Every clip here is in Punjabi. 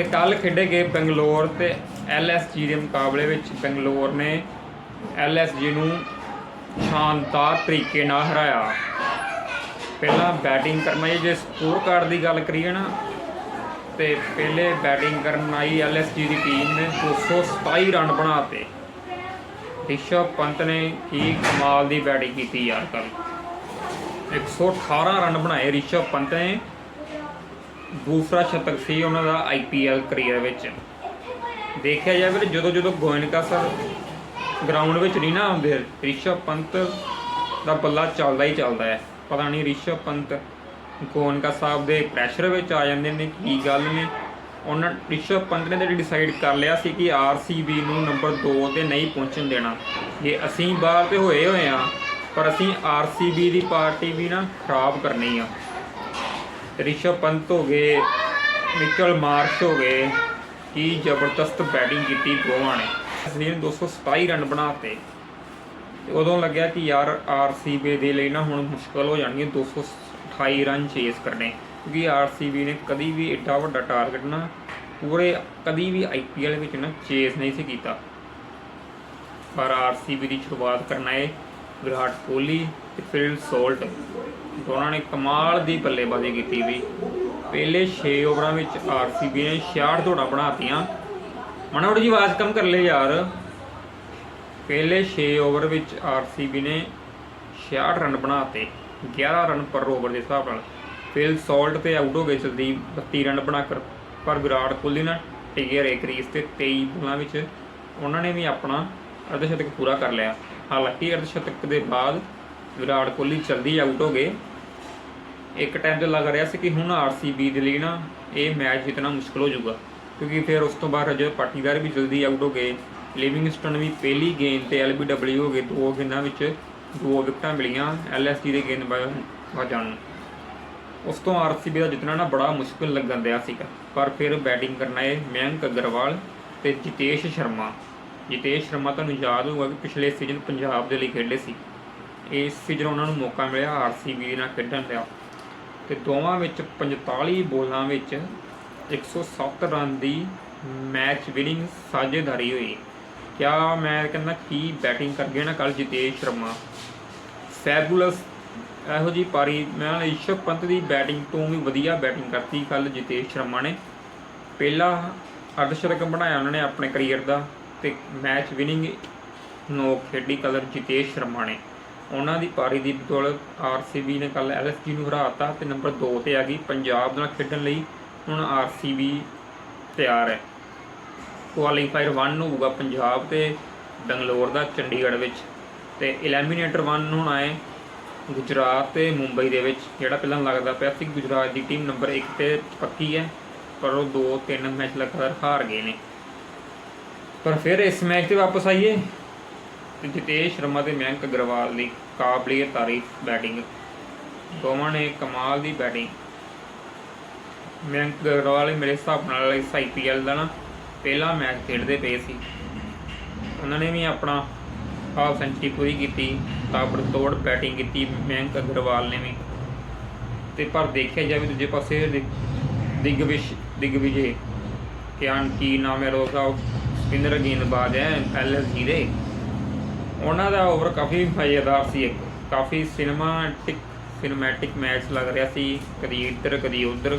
ਤੇ ਕੱਲ ਖੇਡੇ ਗਏ ਬੰਗਲੌਰ ਤੇ ਐਲਐਸਜੀ ਦੇ ਮੁਕਾਬਲੇ ਵਿੱਚ ਬੰਗਲੌਰ ਨੇ ਐਲਐਸਜੀ ਨੂੰ ਸ਼ਾਨਦਾਰ ਤਰੀਕੇ ਨਾਲ ਹਰਾਇਆ। ਪਹਿਲਾਂ ਬੈਟਿੰਗ ਕਰਨ ਆਈ, ਜੇ ਸਕੋਰ ਕਾਰਡ ਦੀ ਗੱਲ ਕਰੀਏ ਨਾ, ਤੇ ਪਹਿਲੇ ਬੈਟਿੰਗ ਕਰਨ ਆਈ ਐਲਐਸਜੀ ਦੀ ਟੀਮ ਨੇ 227 ਰਨ ਬਣਾਤੇ ਰਿਸ਼ਵ ਪੰਤ ਨੇ ਕੀ ਕਮਾਲ ਦੀ ਬੈਟਿੰਗ ਕੀਤੀ ਯਾਰ ਕੱਲ 118 ਰਨ ਬਣਾਏ ਰਿਸ਼ਵ ਪੰਤ ਨੇ। ਦੂਸਰਾ ਸ਼ਤਕ ਸੀ ਉਹਨਾਂ ਦਾ ਆਈਪੀਐਲ ਕਰੀਅਰ ਵਿੱਚ। ਦੇਖਿਆ ਜਾਵੇ ਤਾਂ ਜਦੋਂ ਜਦੋਂ ਗੋਇਨਕਾ ਸਰ ਗਰਾਊਂਡ ਵਿੱਚ ਨਹੀਂ ਨਾ ਆਉਂਦੇ ਰਿਸ਼ਵ ਪੰਤ ਦਾ ਬੱਲਾ ਚੱਲਦਾ ਹੀ ਚੱਲਦਾ ਹੈ। ਪਤਾ ਨਹੀਂ ਰਿਸ਼ਵ ਪੰਤ ਗੋਇਨਕਾ ਸਾਹਿਬ ਦੇ ਪ੍ਰੈਸ਼ਰ ਵਿੱਚ ਆ ਜਾਂਦੇ ਨੇ, ਕੀ ਗੱਲ ਨੇ? ਉਹਨਾਂ ਰਿਸ਼ਵ ਪੰਤ ਨੇ ਤਾਂ ਡਿਸਾਈਡ ਕਰ ਲਿਆ ਸੀ ਕਿ ਆਰਸੀਬੀ ਨੂੰ ਨੰਬਰ 2 ਤੇ ਨਹੀਂ ਪਹੁੰਚਣ ਦੇਣਾ। ਜੇ ਅਸੀਂ ਬਾਹਰ ਤੇ ਹੋਏ ਹੋਏ ਆ ਪਰ ਅਸੀਂ ਆਰਸੀਬੀ ਦੀ ਪਾਰਟੀ ਵੀ ਨਾ ਖਰਾਬ ਕਰਨੀ ਆ। ਰਿਸ਼ਵ ਪੰਤ ਹੋ ਗਏ ਮਿਚਲ ਮਾਰਸ਼ ਹੋ ਗਏ, ਕੀ ਜ਼ਬਰਦਸਤ ਬੈਟਿੰਗ ਕੀਤੀ ਦੋਵਾਂ ਨੇ। ਅਸਲੀਨ 227 ਰਨ ਬਣਾਤੇ ਤੇ ਉਦੋਂ ਲੱਗਿਆ ਕਿ ਯਾਰ ਆਰਸੀਬੀ ਦੇ ਲਈ ਨਾ ਹੁਣ ਮੁਸ਼ਕਲ ਹੋ ਜਾਣਗੇ 228 ਰਨ ਚੇਸ ਕਰਨੇ। ਕਿਉਂਕਿ ਆਰਸੀਬੀ ਨੇ ਕਦੀ ਵੀ ਏਡਾ ਵੱਡਾ ਟਾਰਗੇਟ ਨਾ ਪੂਰੇ ਕਦੀ ਵੀ ਆਈਪੀਐਲ ਵਿੱਚ ਨਾ ਚੇਸ ਨਹੀਂ ਸੀ ਕੀਤਾ। ਪਰ ਆਰਸੀਬੀ ਦੀ ਸ਼ੁਰੂਆਤ ਕਰਨਾ ਹੈ ਵਿਰਾਟ ਕੋਹਲੀ ਤੇ ਫਿਲ ਸੋਲਟ ਦੋਨਾਂ ਨੇ ਕਮਾਲ ਦੀ ਬੱਲੇਬਾਜ਼ੀ ਕੀਤੀ ਵੀ। ਪਹਿਲੇ 6 ਓਵਰਾਂ ਵਿੱਚ ਆਰਸੀਬੀ ਨੇ 66 ਦੌੜਾਂ ਬਣਾਤੀਆਂ। ਮਨੋੜ ਜੀ ਆਵਾਜ਼ ਕਮ ਕਰ ਲੈ ਯਾਰ। ਪਹਿਲੇ 6 ਓਵਰ ਵਿੱਚ ਆਰਸੀਬੀ ਨੇ 66 ਰਨ ਬਣਾਤੇ 11 ਰਨ ਪਰ ਓਵਰ ਦੇ ਹਿਸਾਬ ਨਾਲ। ਫਿਲ ਸੋਲਟ ਤੇ ਆਊਟ ਹੋ ਗਏ ਜਲਦੀ 32 ਰਨ ਬਣਾ ਕਰ ਪਰ ਵਿਰਾਟ ਕੋਹਲੀ ਨਾਲ ਟਿਕੇ ਰਹੇ ਕਰੀਜ਼ ਤੇ 23 ਬੋਲਾਂ ਵਿੱਚ। ਉਹਨਾਂ ਨੇ ਵੀ ਆਪਣਾ ਅਰਧਸ਼ਤਕ ਪੂਰਾ ਕਰ ਲਿਆ। ਹਾਲਾਂਕਿ ਅਰਧਸ਼ਤਕ ਦੇ ਬਾਅਦ ਵਿਰਾਟ ਕੋਹਲੀ ਜਲਦੀ ਆਊਟ ਹੋ ਗਏ। ਇੱਕ ਟਾਈਮ ਤੇ ਲੱਗ ਰਿਹਾ ਸੀ ਕਿ ਹੁਣ ਆਰਸੀਬੀ ਦੇ ਲਈ ਨਾ ਇਹ ਮੈਚ ਜਿੱਤਣਾ ਮੁਸ਼ਕਲ ਹੋ ਜਾਊਗਾ। ਕਿਉਂਕਿ ਫਿਰ ਉਸ ਤੋਂ ਬਾਅਦ ਰਜਤ ਪਾਟੀਦਾਰ ਵੀ ਜਲਦੀ ਆਊਟ ਹੋ ਗਏ। ਲਿਵਿੰਗਸਟਨ ਵੀ ਪਹਿਲੀ ਗੇਂਦ ਤੇ ਐਲਬੀਡਬਲਯੂ ਹੋ ਗਏ। ਦੋ ਗੇਂਦਾਂ ਵਿੱਚ ਦੋ ਵਿਕਟਾਂ ਮਿਲੀਆਂ ਐਲਐਸਜੀ ਦੇ ਗੇਂਦਬਾਜ਼ਾਂ ਨੂੰ। ਉਸ ਤੋਂ ਆਰਸੀਬੀ ਦਾ ਜਿੱਤਣਾ ਨਾ ਬੜਾ ਮੁਸ਼ਕਲ ਲੱਗਣ ਦਿਆ ਸੀਗਾ। ਪਰ ਫਿਰ ਬੈਟਿੰਗ ਕਰਨਾ ਹੈ ਮਯੰਕ ਅਗਰਵਾਲ ਤੇ ਜਿਤੇਸ਼ ਸ਼ਰਮਾ। ਜਿਤੇਸ਼ ਸ਼ਰਮਾ ਤੁਹਾਨੂੰ ਯਾਦ ਹੋਊਗਾ ਕਿ ਪਿਛਲੇ ਸੀਜ਼ਨ ਪੰਜਾਬ ਦੇ ਲਈ ਖੇਡੇ ਸੀ। ਇਸ ਸੀਜ਼ਨ ਉਹਨਾਂ ਨੂੰ ਮੌਕਾ ਮਿਲਿਆ ਆਰਸੀਬੀ ਦੇ ਨਾਲ ਖੇਡਣ ਦਾ। ਤੇ ਦੋਵਾਂ ਵਿੱਚ 45 ਬੋਲਾਂ ਵਿੱਚ 107 ਰਨ ਦੀ ਮੈਚ ਵਿਨਿੰਗ ਸਾਝੇਦਾਰੀ ਹੋਈ। ਕਿਆ ਮੈਂ ਕਹਿੰਦਾ ਕੀ ਬੈਟਿੰਗ ਕਰ ਗਿਆ ਨਾ ਕੱਲ ਜਿਤੇਸ਼ ਸ਼ਰਮਾ। ਫੈਬੂਲਸ, ਇਹੋ ਜੀ ਪਾਰੀ, ਮੈਂ ਈਸ਼ਵ ਪੰਤ ਦੀ ਬੈਟਿੰਗ ਤੋਂ ਵੀ ਵਧੀਆ ਬੈਟਿੰਗ ਕਰਤੀ ਕੱਲ ਜਿਤੇਸ਼ ਸ਼ਰਮਾ ਨੇ। ਪਹਿਲਾ ਅਰਧਸ਼ਤਕ ਬਣਾਇਆ ਉਹਨਾਂ ਨੇ ਆਪਣੇ ਕੈਰੀਅਰ ਦਾ ਤੇ ਮੈਚ ਵਿਨਿੰਗ ਨੋ ਖੇਡੀ ਕਲਰ ਜਿਤੇਸ਼ ਸ਼ਰਮਾ ਨੇ। ਉਹਨਾਂ ਦੀ ਪਾਰੀ ਦੀ ਬਦੌਲਤ ਆਰਸੀਬੀ ਨੇ ਕੱਲ ਐਲਐਸਜੀ ਨੂੰ ਹਰਾਤਾ ਤੇ ਨੰਬਰ 2 ਤੇ ਆ ਗਈ। ਪੰਜਾਬ ਨਾਲ ਖੇਡਣ ਲਈ ਹੁਣ ਆਰਸੀਬੀ ਤਿਆਰ ਹੈ। ਕੁਆਲੀਫਾਇਰ 1 ਹੋਊਗਾ ਪੰਜਾਬ ਤੇ ਬੰਗਲੌਰ ਦਾ ਚੰਡੀਗੜ੍ਹ ਵਿੱਚ ਤੇ ਐਲੀਮੀਨੇਟਰ 1 ਹੁਣ ਆਏ ਗੁਜਰਾਤ ਤੇ ਮੁੰਬਈ ਦੇ ਵਿੱਚ, ਜਿਹੜਾ ਪਹਿਲਾਂ ਲੱਗਦਾ ਪਿਆ ਸੀ ਕਿ ਗੁਜਰਾਤ ਦੀ ਟੀਮ ਨੰਬਰ 1 ਤੇ ਪੱਕੀ ਹੈ, ਪਰ ਉਹ 2-3 ਮੈਚ ਲਗਾਤਾਰ ਹਾਰ ਗਏ ਨੇ। ਪਰ ਫਿਰ ਇਸ ਮੈਚ ਤੇ ਵਾਪਸ ਆਈਏ। ਤੇ ਜਿਤੇਸ਼ ਸ਼ਰਮਾ ਤੇ ਮਯੰਕ ਅਗਰਵਾਲ ਦੀ ਕਾਬਲੀਅਤ ਤਾਰੀਫ ਬੈਟਿੰਗ ਦੋਵਾਂ ਨੇ ਕਮਾਲ ਦੀ ਬੈਟਿੰਗ ਮਯੰਕ ਅਗਰਵਾਲ ਮੇਰੇ ਹਿਸਾਬ ਨਾਲ ਇਸ ਆਈਪੀਐਲ ਦਾ ਨਾ ਪਹਿਲਾ ਮੈਚ ਖੇਡਦੇ ਪਏ ਸੀ। ਉਹਨਾਂ ਨੇ ਵੀ ਆਪਣਾ ਹਾਫ ਸੈਂਚਰੀ ਪੂਰੀ ਕੀਤੀ, ਤਾਬੜ ਤੋੜ ਬੈਟਿੰਗ ਕੀਤੀ ਮਯੰਕ ਅਗਰਵਾਲ ਨੇ ਵੀ। ਤੇ ਪਰ ਦੇਖਿਆ ਜਾਵੇ ਦੂਜੇ ਪਾਸੇ ਦਿਗ- ਦਿਗਵਿਸ਼, ਦਿਗਵਿਜੇ, ਕਿਆਨ ਕੀ ਨਾਮ ਹੈ ਰੋਜ਼ਾ ਸਪਿਨਰ ਗੇਂਦਬਾਜ਼ ਹੈ ਐਲਐਸਜੀ ਦੇ। ਉਹਨਾਂ ਦਾ ਓਵਰ ਕਾਫੀ ਮਜ਼ੇਦਾਰ ਸੀ ਇੱਕ। ਕਾਫੀ ਸਿਨੇਮਾਟਿਕ ਸਿਨੇਮੈਟਿਕ ਮੈਚ ਲੱਗ ਰਿਹਾ ਸੀ। ਕਦੀ ਇੱਧਰ, ਕਦੀ ਉੱਧਰ।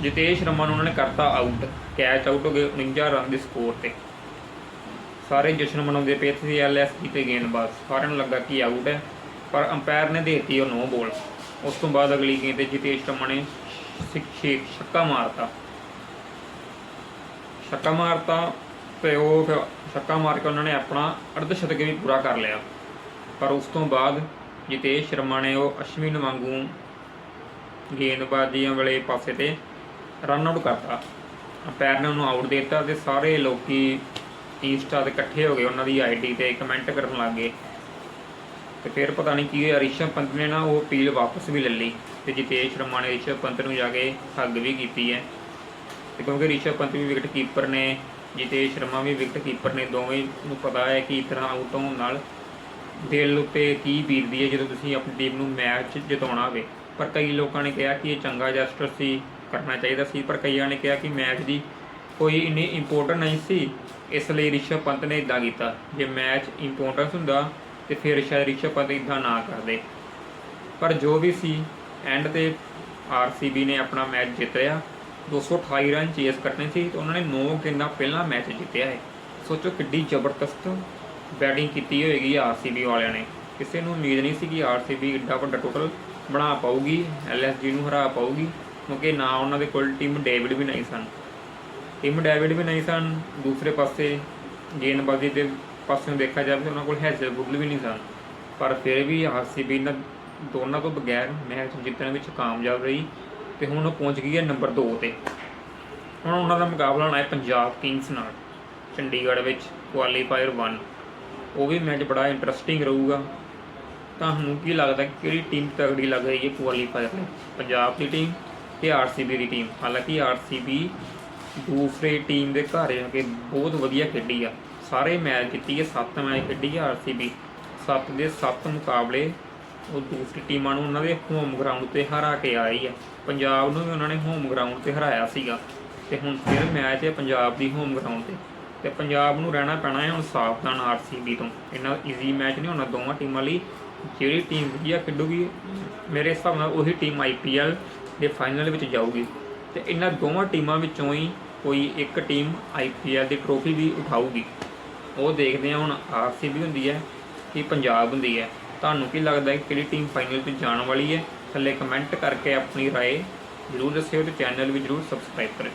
ਜਿਤੇਸ਼ ਸ਼ਰਮਾ ਨੂੰ ਉਹਨਾਂ ਨੇ ਕਰਤਾ ਆਊਟ ਕੈਚ ਆਊਟ ਹੋ ਗਏ 49 ਰਨ ਦੇ ਸਕੋਰ ਤੇ। ਸਾਰੇ ਜਸ਼ਨ ਮਨਾਉਂਦੇ ਪਏ ਸੀ ਐਲਐਸਜੀ ਤੇ ਗੇਂਦਬਾਜ਼ ਸਾਰਿਆਂ ਨੂੰ ਲੱਗਾ ਕਿ ਆਊਟ ਹੈ। ਪਰ ਅੰਪਾਇਰ ਨੇ ਦੇਤੀ ਉਹ ਨੋ ਬੋਲ ਉਸ ਤੋਂ ਬਾਅਦ ਅਗਲੀ ਗੇਂਦ ਤੇ ਜਿਤੇਸ਼ ਸ਼ਰਮਾ ਨੇ ਸਿੱਖ ਛੱਕਾ ਮਾਰਤਾ। ਛੱਕਾ ਮਾਰਤਾ। ਤੇ ਉਹ ਫਿਰ ਛੱਕਾ ਮਾਰ ਕੇ ਉਹਨਾਂ ਨੇ ਆਪਣਾ ਅਰਧ ਸ਼ਤਕ ਵੀ ਪੂਰਾ ਕਰ ਲਿਆ। ਪਰ ਉਸ ਤੋਂ ਬਾਅਦ ਜਿਤੇਸ਼ ਸ਼ਰਮਾ ਨੇ ਉਹ ਅਸ਼ਵਿਨ ਵਾਂਗੂ ਗੇਂਦਬਾਜ਼ੀਆਂ ਵਾਲੇ ਪਾਸੇ ਤੇ ਰਨ ਆਊਟ ਕਰਤਾ। ਅੰਪਾਇਰ ਨੇ ਉਹਨੂੰ ਆਊਟ ਦੇ ਦਿੱਤਾ ਤੇ ਸਾਰੇ ਲੋਕੀ ਇੰਸਟਾ ਤੇ ਇਕੱਠੇ ਹੋ ਗਏ ਉਹਨਾਂ ਦੀ ਆਈਡੀ ਤੇ ਕਮੈਂਟ ਕਰਨ ਲੱਗ। ਗਏ ਤੇ ਫਿਰ ਪਤਾ ਨਹੀਂ ਕੀ ਹੋਇਆ, ਰਿਸ਼ਵ ਪੰਤ ਨੇ ਨਾ ਉਹ ਅਪੀਲ ਵਾਪਸ ਵੀ ਲੈ ਲਈ ਤੇ ਜਿਤੇਸ਼ ਸ਼ਰਮਾ ਨੇ ਰਿਸ਼ਵ ਪੰਤ ਨੂੰ ਜਾ ਕੇ ਹੱਗ ਵੀ ਕੀਤੀ ਹੈ। ਤੇ ਕਿਉਂਕਿ ਰਿਸ਼ਵ ਪੰਤ ਵੀ ਵਿਕਟ ਕੀਪਰ ਨੇ ਜਿਤੇਸ਼ ਸ਼ਰਮਾ ਵੀ ਵਿਕਟ ਕੀਪਰ ਨੇ, ਦੋਵੇਂ ਨੂੰ ਪਤਾ ਹੈ ਕਿ ਇਸ ਤਰ੍ਹਾਂ ਆਊਟ ਹੋਣ ਨਾਲ ਦਿਲ ਉੱਤੇ ਕੀ ਬੀਤਦੀ ਹੈ ਜਦੋਂ ਤੁਸੀਂ ਆਪਣੀ ਟੀਮ ਨੂੰ ਮੈਚ ਜਿਤਾਉਣਾ ਹੋਵੇ। ਪਰ ਕਈ ਲੋਕਾਂ ਨੇ ਕਿਹਾ ਕਿ ਇਹ ਚੰਗਾ ਜੈਸਟਰ ਸੀ ਕਰਨਾ ਚਾਹੀਦਾ ਸੀ, ਪਰ ਕਈਆਂ ਨੇ ਕਿਹਾ ਕਿ ਮੈਚ ਦੀ ਕੋਈ ਇੰਨੀ ਇੰਪੋਰਟੈਂਟ ਨਹੀਂ ਸੀ, ਇਸ ਲਈ ਰਿਸ਼ਭ ਪੰਤ ਨੇ ਇਦਾਂ ਕੀਤਾ। ਜੇ ਮੈਚ ਇੰਪੋਰਟੈਂਸ ਹੁੰਦਾ, ਤੇ ਫਿਰ ਸ਼ਾਇਦ ਰਿਸ਼ਭ ਪੰਤ ਇਦਾਂ ਨਾ ਕਰਦੇ। ਪਰ ਜੋ ਵੀ ਸੀ ਐਂਡ ਤੇ ਆਰਸੀਬੀ ਨੇ ਆਪਣਾ ਮੈਚ ਜਿੱਤਿਆ 228 ਰਨ ਚੇਸ ਕਰਨੇ ਸੀ ਤੇ ਉਹਨਾਂ ਨੇ 9 ਗੇਂਦਾਂ ਪਹਿਲਾਂ ਮੈਚ ਜਿੱਤਿਆ ਹੈ। ਸੋਚੋ ਕਿੱਡੀ ਜ਼ਬਰਦਸਤ ਬੈਟਿੰਗ ਕੀਤੀ ਹੋਏਗੀ ਆਰਸੀਬੀ ਵਾਲਿਆਂ ਨੇ। ਕਿਸੇ ਨੂੰ ਉਮੀਦ ਨਹੀਂ ਸੀ ਕਿ ਆਰਸੀਬੀ ਇੱਡਾ ਵੱਡਾ ਟੋਟਲ ਬਣਾ ਪਾਊਗੀ ਐਲਐਸਜੀ ਨੂੰ ਹਰਾ ਪਾਊਗੀ, ਕਿਉਂਕਿ ਨਾ ਉਹਨਾਂ ਦੇ ਕੋਲ ਟੀਮ ਡੇਵਿਡ ਵੀ ਨਹੀਂ ਸਨ। ਟੀਮ ਡੇਵਿਡ ਵੀ ਨਹੀਂ ਸਨ, ਦੂਸਰੇ ਪਾਸੇ ਗੇਂਦਬਾਜ਼ੀ ਦੇ ਪਾਸਿਓਂ ਦੇਖਿਆ ਜਾਵੇ ਉਹਨਾਂ ਕੋਲ ਹੈਜ਼ਲਵੁੱਡ ਵੀ ਨਹੀਂ ਸਨ। ਪਰ ਫਿਰ ਵੀ ਆਰਸੀਬੀ ਇਹਨਾਂ ਦੋਨਾਂ ਤੋਂ ਬਗੈਰ ਮੈਚ ਜਿੱਤਣ ਵਿੱਚ ਕਾਮਯਾਬ ਰਹੀ। ਤੇ ਹੁਣ ਉਹ ਪਹੁੰਚ ਗਈ ਹੈ ਨੰਬਰ 2 ਤੇ। ਹੁਣ ਉਹਨਾਂ ਦਾ ਮੁਕਾਬਲਾ ਹੋਣਾ ਹੈ ਪੰਜਾਬ ਕਿੰਗਸ ਨਾਲ, ਚੰਡੀਗੜ੍ਹ ਵਿੱਚ ਕੁਆਲੀਫਾਇਰ 1 ਉਹ ਵੀ ਮੈਚ ਬੜਾ ਇੰਟਰਸਟਿੰਗ ਰਹੂਗਾ। ਤੁਹਾਨੂੰ ਕੀ ਲੱਗਦਾ ਕਿ ਕਿਹੜੀ ਟੀਮ ਤਗੜੀ ਲੱਗ ਰਹੀ ਹੈ ਕੁਆਲੀਫਾਇਰ ਲਈ ਪੰਜਾਬ ਦੀ ਟੀਮ ਤੇ ਆਰਸੀਬੀ ਦੀ ਟੀਮ ਹਾਲਾਂਕਿ ਆਰਸੀਬੀ ਦੂਸਰੇ ਟੀਮ ਦੇ ਘਰ ਜਾ ਕੇ ਬਹੁਤ ਵਧੀਆ ਖੇਡੀ ਆ। ਸਾਰੇ ਮੈਚ ਜਿੱਤੀ ਹੈ 7 ਮੈਚ ਖੇਡੀ ਹੈ ਆਰਸੀਬੀ 7 ਦੇ 7 ਮੁਕਾਬਲੇ ਉਹ ਦੂਸਰੀ ਟੀਮਾਂ ਨੂੰ ਉਹਨਾਂ ਦੇ ਹੋਮ ਗਰਾਊਂਡ ਤੇ ਹਰਾ ਕੇ ਆਈ ਆ। ਪੰਜਾਬ ਨੂੰ ਵੀ ਉਹਨਾਂ ਨੇ ਹੋਮ ਗਰਾਊਂਡ ਤੇ ਹਰਾਇਆ ਸੀਗਾ। ਤੇ ਹੁਣ ਫਿਰ ਮੈਚ ਹੈ ਪੰਜਾਬ ਦੀ ਹੋਮ ਗਰਾਊਂਡ ਤੇ। ਤੇ ਪੰਜਾਬ ਨੂੰ ਰਹਿਣਾ ਪੈਣਾ ਹੈ ਹੁਣ ਸਾਵਧਾਨ ਆਰਸੀਬੀ ਤੋਂ। ਇੰਨਾ ਈਜ਼ੀ ਮੈਚ ਨਹੀਂ ਹੋਣਾ ਦੋਵਾਂ ਟੀਮਾਂ ਲਈ। ਜਿਹੜੀ ਟੀਮ ਵਧੀਆ ਖੇਡੂਗੀ, ਮੇਰੇ ਹਿਸਾਬ ਨਾਲ ਉਹੀ ਟੀਮ ਆਈਪੀਐਲ ਦੇ ਫਾਈਨਲ ਵਿੱਚ ਜਾਊਗੀ। ਤੇ ਇਹਨਾਂ ਦੋਵਾਂ ਟੀਮਾਂ ਵਿੱਚੋਂ ਹੀ ਕੋਈ ਇੱਕ ਟੀਮ ਆਈਪੀਐਲ ਦੀ ਟਰੋਫੀ ਵੀ ਉਠਾਊਗੀ। ਉਹ ਦੇਖਦੇ ਆ ਹੁਣ ਆਰਸੀਬੀ ਹੁੰਦੀ ਹੈ ਕਿ ਪੰਜਾਬ ਹੁੰਦੀ ਹੈ। ਤੁਹਾਨੂੰ ਕੀ ਲੱਗਦਾ ਹੈ ਕਿ ਕਿਹੜੀ ਟੀਮ ਫਾਈਨਲ 'ਚ ਜਾਣ ਵਾਲੀ ਹੈ ਥੱਲੇ ਕਮੈਂਟ ਕਰਕੇ ਆਪਣੀ رائے ਜ਼ਰੂਰ ਦੱਸਿਓ ਤੇ ਚੈਨਲ ਵੀ ਜ਼ਰੂਰ ਸਬਸਕ੍ਰਾਈਬ ਕਰਿਓ